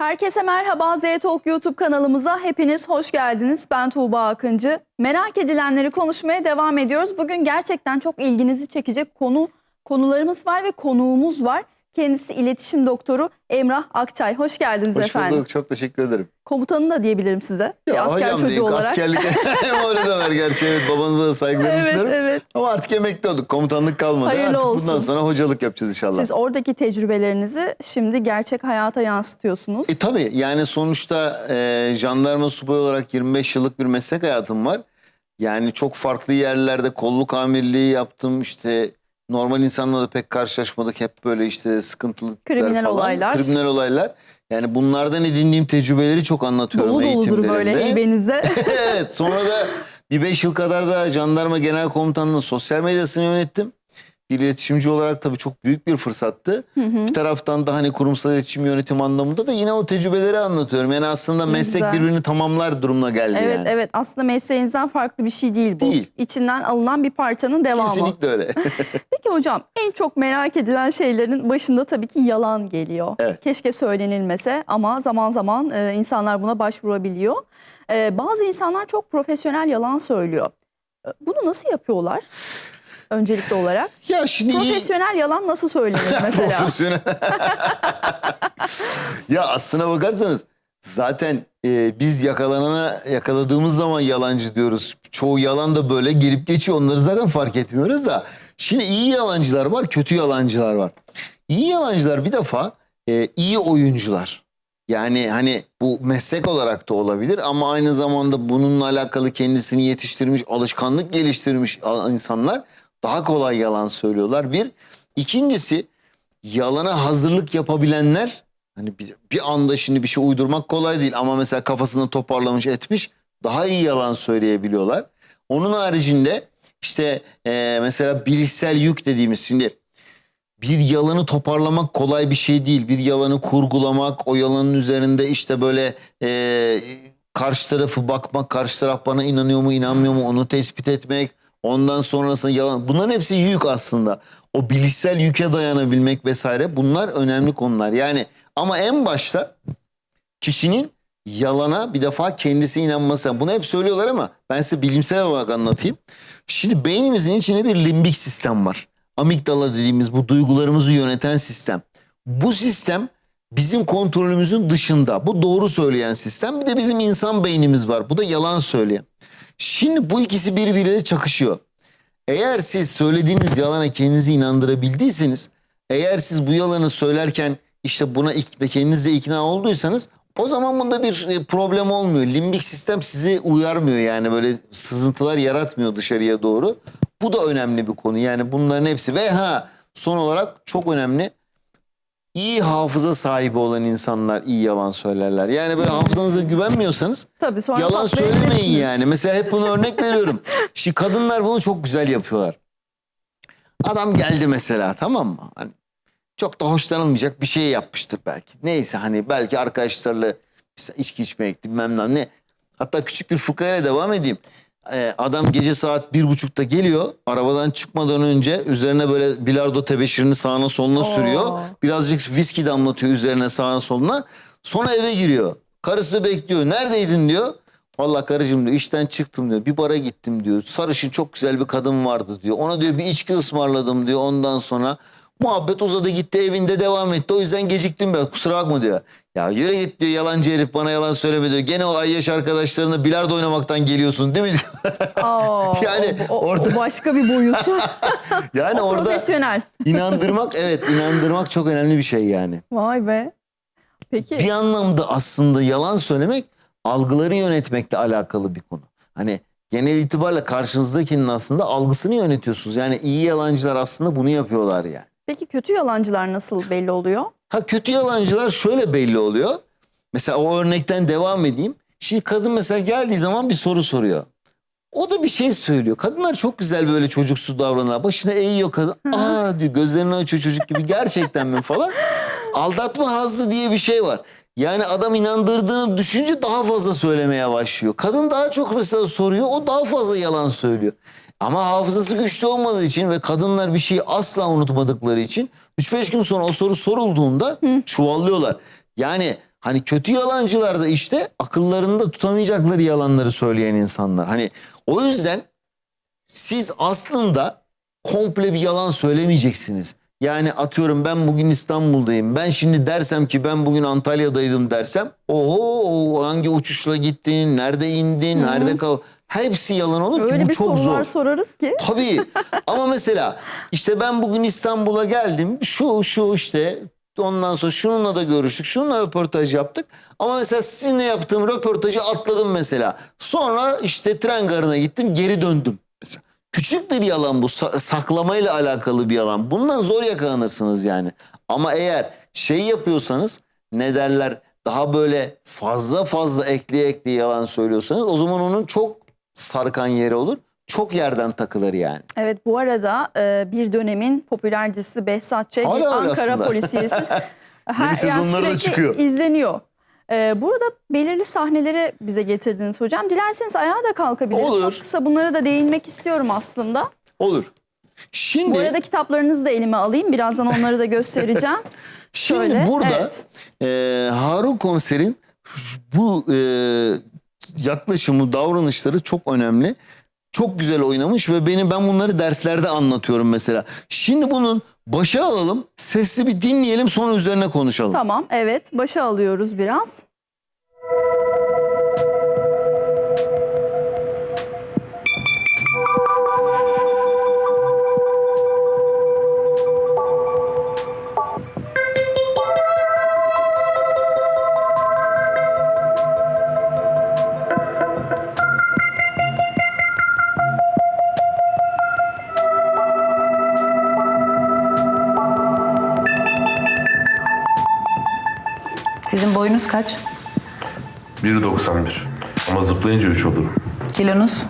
Herkese merhaba Z Talk YouTube kanalımıza hepiniz hoş geldiniz. Ben Tuğba Akıncı. Merak edilenleri konuşmaya devam ediyoruz. Bugün gerçekten çok ilginizi çekecek konu konularımız var ve konuğumuz var. Kendisi iletişim doktoru Emrah Akçay. Hoş geldiniz Hoş efendim. bulduk. Çok teşekkür ederim. Komutanı da diyebilirim size. Bir asker hocam çocuğu deyin, olarak. Askerlik öyle de var gerçi. Evet babanıza da saygılarımı Evet, sunarım. evet. Ama artık emekli olduk. Komutanlık kalmadı. Hayırlı artık olsun. bundan sonra hocalık yapacağız inşallah. Siz oradaki tecrübelerinizi şimdi gerçek hayata yansıtıyorsunuz. E tabii yani sonuçta e, jandarma subay olarak 25 yıllık bir meslek hayatım var. Yani çok farklı yerlerde kolluk amirliği yaptım. İşte normal insanlarla pek karşılaşmadık. Hep böyle işte sıkıntılı Kriminal falan. olaylar. Kriminal olaylar. Yani bunlardan edindiğim tecrübeleri çok anlatıyorum Dolu doludur böyle eğitimlerimde. heybenize. evet sonra da bir beş yıl kadar da jandarma genel komutanlığının sosyal medyasını yönettim. Bir iletişimci olarak tabii çok büyük bir fırsattı. Bir taraftan da hani kurumsal iletişim yönetim anlamında da yine o tecrübeleri anlatıyorum. Yani aslında meslek güzel. birbirini tamamlar durumuna geldi evet yani. evet aslında mesleğinizden farklı bir şey değil bu. Değil. İçinden alınan bir parçanın devamı. Kesinlikle öyle. Peki hocam en çok merak edilen şeylerin başında tabii ki yalan geliyor. Evet. Keşke söylenilmese ama zaman zaman e, insanlar buna başvurabiliyor. E, bazı insanlar çok profesyonel yalan söylüyor. E, bunu nasıl yapıyorlar? Öncelikli olarak. ya şimdi Profesyonel yalan nasıl söylenir mesela? Profesyonel. ya aslına bakarsanız zaten e, biz yakalanana yakaladığımız zaman yalancı diyoruz. Çoğu yalan da böyle gelip geçiyor. Onları zaten fark etmiyoruz da. Şimdi iyi yalancılar var, kötü yalancılar var. İyi yalancılar bir defa e, iyi oyuncular. Yani hani bu meslek olarak da olabilir ama aynı zamanda bununla alakalı kendisini yetiştirmiş, alışkanlık geliştirmiş insanlar daha kolay yalan söylüyorlar. Bir. İkincisi yalana hazırlık yapabilenler hani bir, bir anda şimdi bir şey uydurmak kolay değil ama mesela kafasını toparlamış etmiş daha iyi yalan söyleyebiliyorlar. Onun haricinde işte e, mesela bilişsel yük dediğimiz şimdi bir yalanı toparlamak kolay bir şey değil. Bir yalanı kurgulamak, o yalanın üzerinde işte böyle e, karşı tarafı bakmak, karşı taraf bana inanıyor mu, inanmıyor mu onu tespit etmek. Ondan sonrasında yalan. Bunların hepsi yük aslında. O bilişsel yüke dayanabilmek vesaire bunlar önemli konular. Yani ama en başta kişinin yalana bir defa kendisi inanması. Bunu hep söylüyorlar ama ben size bilimsel olarak anlatayım. Şimdi beynimizin içinde bir limbik sistem var. Amigdala dediğimiz bu duygularımızı yöneten sistem. Bu sistem bizim kontrolümüzün dışında. Bu doğru söyleyen sistem. Bir de bizim insan beynimiz var. Bu da yalan söyleyen. Şimdi bu ikisi birbiriyle çakışıyor. Eğer siz söylediğiniz yalana kendinizi inandırabildiyseniz, eğer siz bu yalanı söylerken işte buna kendinizle ikna olduysanız o zaman bunda bir e, problem olmuyor. Limbik sistem sizi uyarmıyor yani böyle sızıntılar yaratmıyor dışarıya doğru. Bu da önemli bir konu yani bunların hepsi ve ha son olarak çok önemli iyi hafıza sahibi olan insanlar iyi yalan söylerler. Yani böyle hafızanıza güvenmiyorsanız Tabii sonra Yalan söylemeyin yani. Mesela hep bunu örnek veriyorum. Şimdi kadınlar bunu çok güzel yapıyorlar. Adam geldi mesela tamam mı? Hani çok da hoşlanılmayacak bir şey yapmıştır belki. Neyse hani belki arkadaşlarla içki içmeye gitti bilmem ne. ne. Hatta küçük bir fıkrayla devam edeyim. Ee, adam gece saat bir buçukta geliyor. Arabadan çıkmadan önce üzerine böyle bilardo tebeşirini sağına soluna sürüyor. Oo. Birazcık viski damlatıyor üzerine sağına soluna. Sonra eve giriyor. Karısı bekliyor. Neredeydin diyor. Vallahi karıcığım diyor işten çıktım diyor. Bir bara gittim diyor. Sarışın çok güzel bir kadın vardı diyor. Ona diyor bir içki ısmarladım diyor. Ondan sonra muhabbet uzadı gitti evinde devam etti. O yüzden geciktim ben kusura bakma diyor. Ya yürü git diyor yalancı herif bana yalan söyleme diyor. Gene o ayyaş arkadaşlarına bilardo oynamaktan geliyorsun değil mi diyor. Aa, Yani o, o- orada- o başka bir boyut. yani O orada Profesyonel. inandırmak evet inandırmak çok önemli bir şey yani. Vay be. Peki. bir anlamda aslında yalan söylemek algıları yönetmekle alakalı bir konu. Hani genel itibariyle karşınızdakinin aslında algısını yönetiyorsunuz. Yani iyi yalancılar aslında bunu yapıyorlar yani. Peki kötü yalancılar nasıl belli oluyor? Ha kötü yalancılar şöyle belli oluyor. Mesela o örnekten devam edeyim. Şimdi kadın mesela geldiği zaman bir soru soruyor. O da bir şey söylüyor. Kadınlar çok güzel böyle çocuksuz davranırlar. Başına eğiyor kadın. Aa diyor gözlerini açıyor çocuk gibi. Gerçekten mi falan. Aldatma hazzı diye bir şey var. Yani adam inandırdığını düşünce daha fazla söylemeye başlıyor. Kadın daha çok mesela soruyor. O daha fazla yalan söylüyor. Ama hafızası güçlü olmadığı için ve kadınlar bir şeyi asla unutmadıkları için 3-5 gün sonra o soru sorulduğunda çuvallıyorlar. Yani Hani kötü yalancılar da işte akıllarında tutamayacakları yalanları söyleyen insanlar. Hani o yüzden siz aslında komple bir yalan söylemeyeceksiniz. Yani atıyorum ben bugün İstanbul'dayım. Ben şimdi dersem ki ben bugün Antalya'daydım dersem. Oho hangi uçuşla gittin, nerede indin, nerede kal... Hepsi yalan olur ki Öyle bu bir çok sorular zor. sorarız ki. Tabii ama mesela işte ben bugün İstanbul'a geldim. Şu şu işte ondan sonra şununla da görüştük. Şununla röportaj yaptık. Ama mesela sizinle yaptığım röportajı atladım mesela. Sonra işte tren garına gittim geri döndüm. Mesela küçük bir yalan bu. Sa- saklamayla alakalı bir yalan. Bundan zor yakalanırsınız yani. Ama eğer şey yapıyorsanız ne derler daha böyle fazla fazla ekleye ekleye yalan söylüyorsanız o zaman onun çok sarkan yeri olur. Çok yerden takılır yani. Evet bu arada e, bir dönemin popüler dizisi Behzat Ç. bir Hala öyle Ankara aslında. polisiyesi. Her, sezonları da sürekli çıkıyor. izleniyor. E, burada belirli sahneleri bize getirdiniz hocam. Dilerseniz ayağa da kalkabiliriz. Olur. Çok kısa bunlara da değinmek istiyorum aslında. Olur. Şimdi Bu arada kitaplarınızı da elime alayım. Birazdan onları da göstereceğim. şimdi şöyle, burada evet. e, Harun Konser'in bu e, yaklaşımı, davranışları çok önemli. Çok güzel oynamış ve benim ben bunları derslerde anlatıyorum mesela. Şimdi bunun başa alalım, sesli bir dinleyelim sonra üzerine konuşalım. Tamam evet başa alıyoruz biraz. Boyunuz kaç? 1.91. Ama zıplayınca 3 olurum. Kilonuz?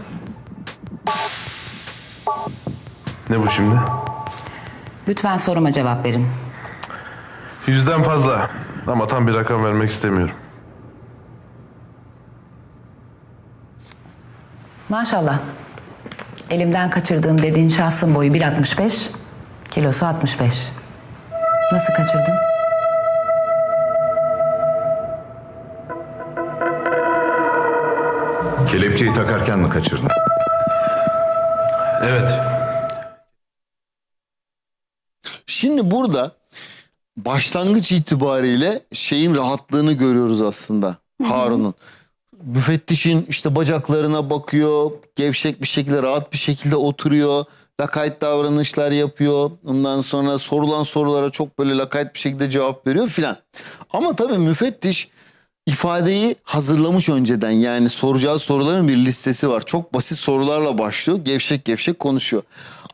Ne bu şimdi? Lütfen soruma cevap verin. Yüzden fazla. Ama tam bir rakam vermek istemiyorum. Maşallah. Elimden kaçırdığım dediğin şahsın boyu 1.65, kilosu 65. Nasıl kaçırdın? Kelepçeyi takarken mi kaçırdın? Evet. Şimdi burada başlangıç itibariyle şeyin rahatlığını görüyoruz aslında Harun'un. Müfettişin işte bacaklarına bakıyor, gevşek bir şekilde rahat bir şekilde oturuyor. Lakayt davranışlar yapıyor. Ondan sonra sorulan sorulara çok böyle lakayt bir şekilde cevap veriyor filan. Ama tabii müfettiş ifadeyi hazırlamış önceden. Yani soracağı soruların bir listesi var. Çok basit sorularla başlıyor. Gevşek gevşek konuşuyor.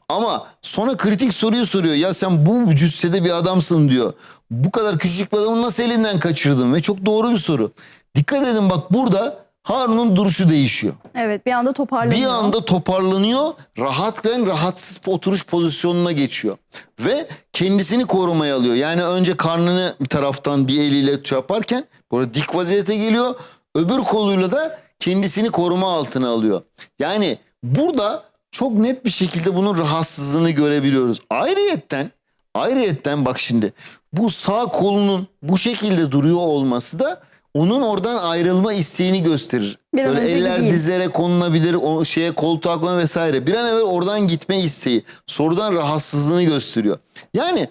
Ama sonra kritik soruyu soruyor. Ya sen bu cüssede bir adamsın diyor. Bu kadar küçük bir adamı nasıl elinden kaçırdın? Ve çok doğru bir soru. Dikkat edin bak burada Harun'un duruşu değişiyor. Evet bir anda toparlanıyor. Bir anda toparlanıyor, rahat ve rahatsız oturuş pozisyonuna geçiyor. Ve kendisini korumaya alıyor. Yani önce karnını bir taraftan bir eliyle şey yaparken böyle dik vaziyete geliyor. Öbür koluyla da kendisini koruma altına alıyor. Yani burada çok net bir şekilde bunun rahatsızlığını görebiliyoruz. Ayrıyetten, ayrıyetten bak şimdi bu sağ kolunun bu şekilde duruyor olması da onun oradan ayrılma isteğini gösterir. Bir Böyle eller gideyim. dizlere konulabilir, o şeye koltuğa konulabilir vesaire. Bir an evvel oradan gitme isteği, sorudan rahatsızlığını gösteriyor. Yani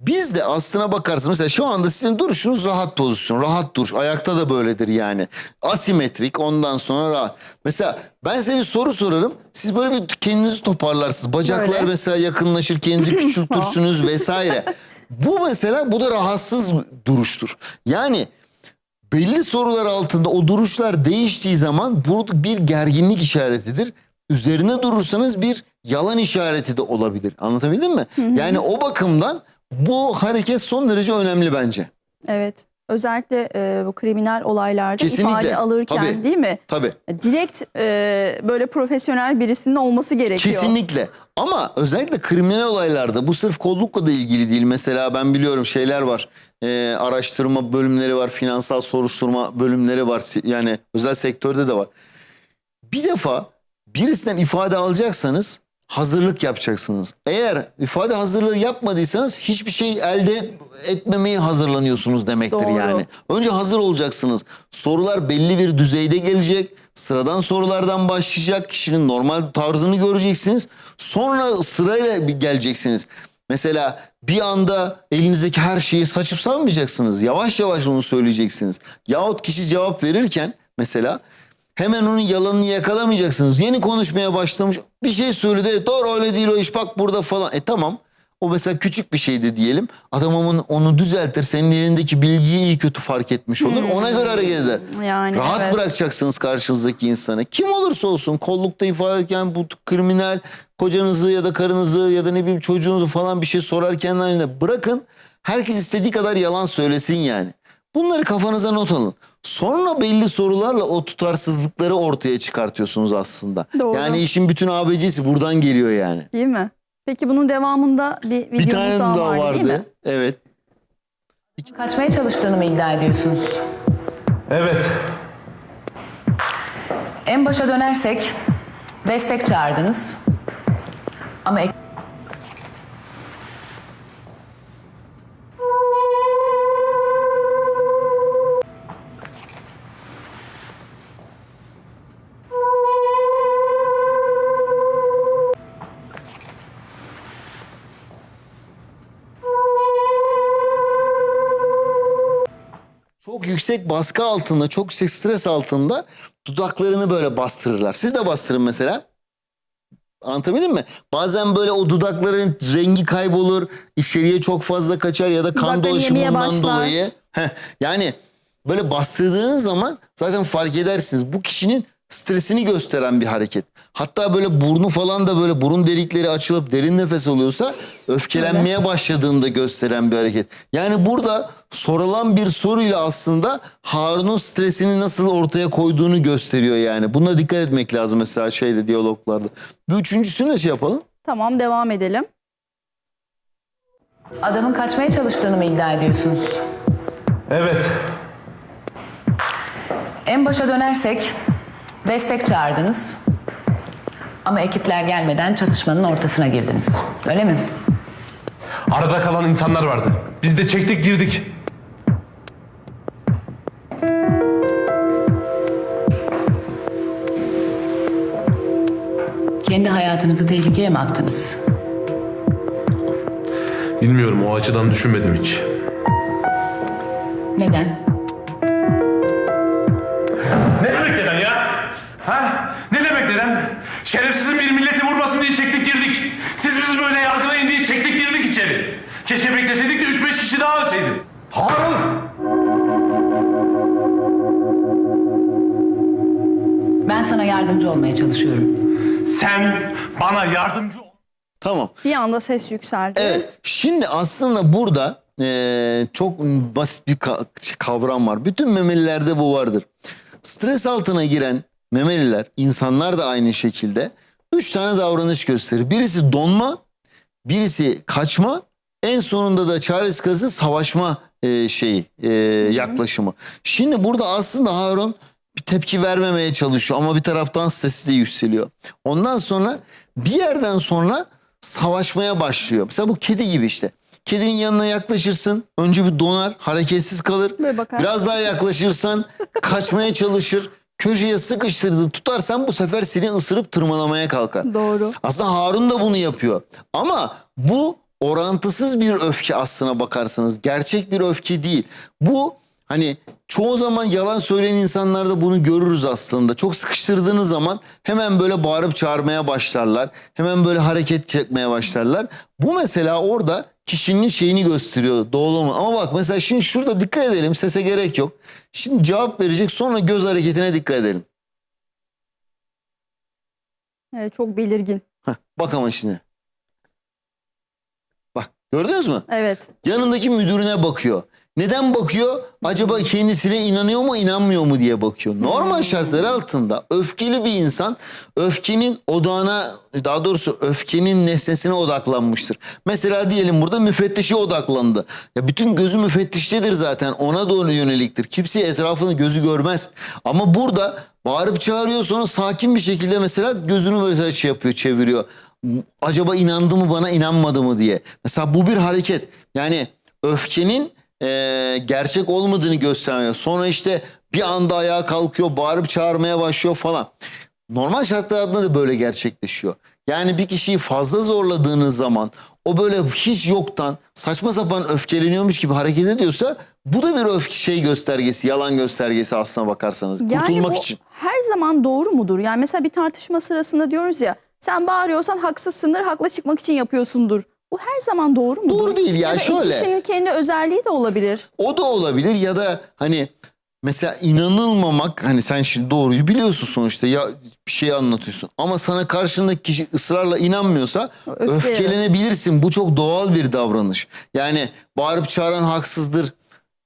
biz de aslına bakarsın mesela şu anda sizin duruşunuz rahat pozisyon, rahat duruş. Ayakta da böyledir yani. Asimetrik ondan sonra rahat. Mesela ben size bir soru sorarım. Siz böyle bir kendinizi toparlarsınız. Bacaklar Böyle. mesela yakınlaşır, kendinizi küçültürsünüz vesaire. Bu mesela bu da rahatsız duruştur. Yani belli sorular altında o duruşlar değiştiği zaman bu bir gerginlik işaretidir. Üzerine durursanız bir yalan işareti de olabilir. Anlatabildim mi? Yani o bakımdan bu hareket son derece önemli bence. Evet. Özellikle e, bu kriminal olaylarda Kesinlikle. ifade alırken Tabii. değil mi? Tabii. Direkt e, böyle profesyonel birisinin olması gerekiyor. Kesinlikle. Ama özellikle kriminal olaylarda bu sırf kollukla da ilgili değil. Mesela ben biliyorum şeyler var. Ee, araştırma bölümleri var. Finansal soruşturma bölümleri var. Yani özel sektörde de var. Bir defa birisinden ifade alacaksanız hazırlık yapacaksınız. Eğer ifade hazırlığı yapmadıysanız hiçbir şey elde etmemeye hazırlanıyorsunuz demektir Doğru. yani. Önce hazır olacaksınız. Sorular belli bir düzeyde gelecek. Sıradan sorulardan başlayacak. Kişinin normal tarzını göreceksiniz. Sonra sırayla geleceksiniz. Mesela bir anda elinizdeki her şeyi saçıp savmayacaksınız. Yavaş yavaş onu söyleyeceksiniz. Yahut kişi cevap verirken mesela hemen onun yalanını yakalamayacaksınız. Yeni konuşmaya başlamış bir şey söyledi. Doğru öyle değil o iş bak burada falan. E tamam o mesela küçük bir şeydi diyelim. Adam onu, onu düzeltir. Senin elindeki bilgiyi iyi kötü fark etmiş olur. Ona göre hareket eder. Yani Rahat evet. bırakacaksınız karşınızdaki insanı. Kim olursa olsun kollukta ifade ederken bu kriminal kocanızı ya da karınızı ya da ne bileyim çocuğunuzu falan bir şey sorarken hani bırakın. Herkes istediği kadar yalan söylesin yani. Bunları kafanıza not alın. Sonra belli sorularla o tutarsızlıkları ortaya çıkartıyorsunuz aslında. Doğru. Yani işin bütün ABC'si buradan geliyor yani. Değil mi? Peki bunun devamında bir videomuz bir tane daha, daha vardı, vardı. değil mi? Evet. Kaçmaya çalıştığını mı iddia ediyorsunuz? Evet. En başa dönersek destek çağırdınız. Ama ek- yüksek baskı altında, çok yüksek stres altında dudaklarını böyle bastırırlar. Siz de bastırın mesela. Anlatabildim mi? Bazen böyle o dudakların rengi kaybolur, içeriye çok fazla kaçar ya da kan Dudakları yemeye dolaşımından başlar. dolayı. Heh, yani böyle bastırdığınız zaman zaten fark edersiniz. Bu kişinin stresini gösteren bir hareket. Hatta böyle burnu falan da böyle burun delikleri açılıp derin nefes alıyorsa öfkelenmeye başladığında gösteren bir hareket. Yani burada sorulan bir soruyla aslında Harun'un stresini nasıl ortaya koyduğunu gösteriyor yani. Buna dikkat etmek lazım mesela şeyde diyaloglarda. Bir üçüncüsünü de şey yapalım. Tamam devam edelim. adamın kaçmaya çalıştığını mı iddia ediyorsunuz? Evet. En başa dönersek destek çağırdınız. Ama ekipler gelmeden çatışmanın ortasına girdiniz. Öyle mi? Arada kalan insanlar vardı. Biz de çektik girdik. Kendi hayatınızı tehlikeye mi attınız? Bilmiyorum o açıdan düşünmedim hiç. Neden? Yardımcı olmaya çalışıyorum. Sen bana yardımcı ol. Tamam. Bir anda ses yükseldi. Evet. Şimdi aslında burada eee, çok basit bir ka- kavram var. Bütün memelilerde bu vardır. Stres altına giren memeliler, insanlar da aynı şekilde üç tane davranış gösterir. Birisi donma, birisi kaçma, en sonunda da çaresiz karısı savaşma eee, şeyi, eee, yaklaşımı. Şimdi burada aslında Harun bir tepki vermemeye çalışıyor ama bir taraftan sesi de yükseliyor. Ondan sonra bir yerden sonra savaşmaya başlıyor. Mesela bu kedi gibi işte. Kedinin yanına yaklaşırsın. Önce bir donar, hareketsiz kalır. Biraz daha yaklaşırsan kaçmaya çalışır. Köşeye sıkıştırdı tutarsan bu sefer seni ısırıp tırmalamaya kalkar. Doğru. Aslında Harun da bunu yapıyor. Ama bu orantısız bir öfke aslına bakarsanız. Gerçek bir öfke değil. Bu hani çoğu zaman yalan söyleyen insanlarda bunu görürüz aslında. Çok sıkıştırdığınız zaman hemen böyle bağırıp çağırmaya başlarlar. Hemen böyle hareket çekmeye başlarlar. Bu mesela orada kişinin şeyini gösteriyor. Doğru mu? Ama bak mesela şimdi şurada dikkat edelim. Sese gerek yok. Şimdi cevap verecek sonra göz hareketine dikkat edelim. Evet, çok belirgin. Heh, bak ama şimdi. Bak gördünüz mü? Evet. Yanındaki müdürüne bakıyor. Neden bakıyor? Acaba kendisine inanıyor mu inanmıyor mu diye bakıyor. Normal şartlar altında öfkeli bir insan öfkenin odağına daha doğrusu öfkenin nesnesine odaklanmıştır. Mesela diyelim burada müfettişe odaklandı. Ya bütün gözü müfettiştedir zaten ona doğru yöneliktir. Kimse etrafını gözü görmez. Ama burada bağırıp çağırıyor sonra sakin bir şekilde mesela gözünü böyle şey yapıyor çeviriyor. acaba inandı mı bana inanmadı mı diye. Mesela bu bir hareket. Yani öfkenin e, gerçek olmadığını gösteriyor. Sonra işte bir anda ayağa kalkıyor, bağırıp çağırmaya başlıyor falan. Normal şartlar altında da böyle gerçekleşiyor. Yani bir kişiyi fazla zorladığınız zaman o böyle hiç yoktan saçma sapan öfkeleniyormuş gibi hareket ediyorsa bu da bir öfke şey göstergesi, yalan göstergesi aslına bakarsanız. Kurtulmak yani bu için. her zaman doğru mudur? Yani mesela bir tartışma sırasında diyoruz ya sen bağırıyorsan haksızsındır, haklı çıkmak için yapıyorsundur. Bu her zaman doğru mudur? Doğru değil ya, da şöyle. kişinin kendi özelliği de olabilir. O da olabilir ya da hani mesela inanılmamak hani sen şimdi doğruyu biliyorsun sonuçta ya bir şey anlatıyorsun ama sana karşındaki kişi ısrarla inanmıyorsa Öfke öfkelenebilirsin. Bu çok doğal bir davranış. Yani bağırıp çağıran haksızdır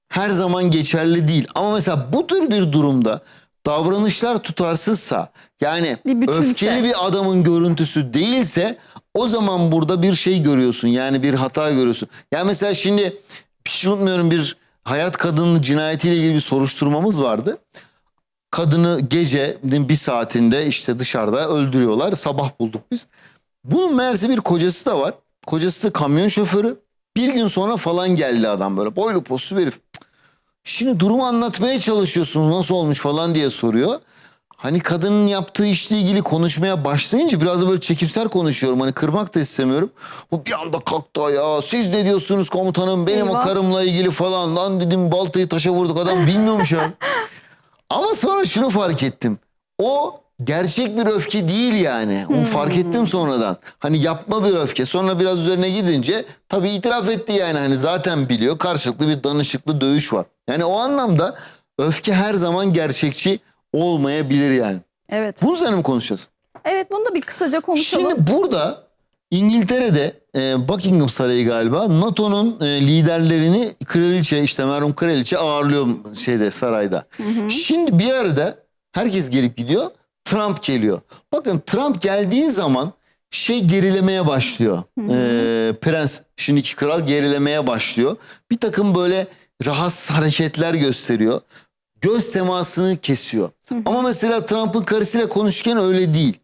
her zaman geçerli değil. Ama mesela bu tür bir durumda davranışlar tutarsızsa yani Bir bütünse. öfkeli bir adamın görüntüsü değilse o zaman burada bir şey görüyorsun. Yani bir hata görüyorsun. Yani mesela şimdi hiç unutmuyorum bir hayat kadının cinayetiyle ilgili bir soruşturmamız vardı. Kadını gece bir saatinde işte dışarıda öldürüyorlar. Sabah bulduk biz. Bunun meğerse bir kocası da var. Kocası da kamyon şoförü. Bir gün sonra falan geldi adam böyle boylu poslu bir herif. Şimdi durumu anlatmaya çalışıyorsunuz nasıl olmuş falan diye soruyor. Hani kadının yaptığı işle ilgili konuşmaya başlayınca biraz da böyle çekimser konuşuyorum. Hani kırmak da istemiyorum. Bu bir anda kalktı ayağa. Siz ne diyorsunuz komutanım benim o Eyvah. karımla ilgili falan. Lan dedim baltayı taşa vurduk adam bilmiyormuş ya. Ama sonra şunu fark ettim. O gerçek bir öfke değil yani. Onu fark ettim sonradan. Hani yapma bir öfke. Sonra biraz üzerine gidince tabii itiraf etti yani. Hani zaten biliyor. Karşılıklı bir danışıklı dövüş var. Yani o anlamda öfke her zaman gerçekçi olmayabilir yani. Evet. Bunun üzerine mi konuşacağız? Evet bunu da bir kısaca konuşalım. Şimdi burada İngiltere'de e, Buckingham Sarayı galiba NATO'nun e, liderlerini kraliçe işte merhum kraliçe ağırlıyor şeyde sarayda. Şimdi bir arada herkes gelip gidiyor. Trump geliyor. Bakın Trump geldiği zaman şey gerilemeye başlıyor. E, Prens şimdiki kral gerilemeye başlıyor. Bir takım böyle rahatsız hareketler gösteriyor. Göz temasını kesiyor. Ama mesela Trump'ın karısıyla konuşurken öyle değil.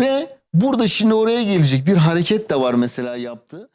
Ve burada şimdi oraya gelecek bir hareket de var mesela yaptığı.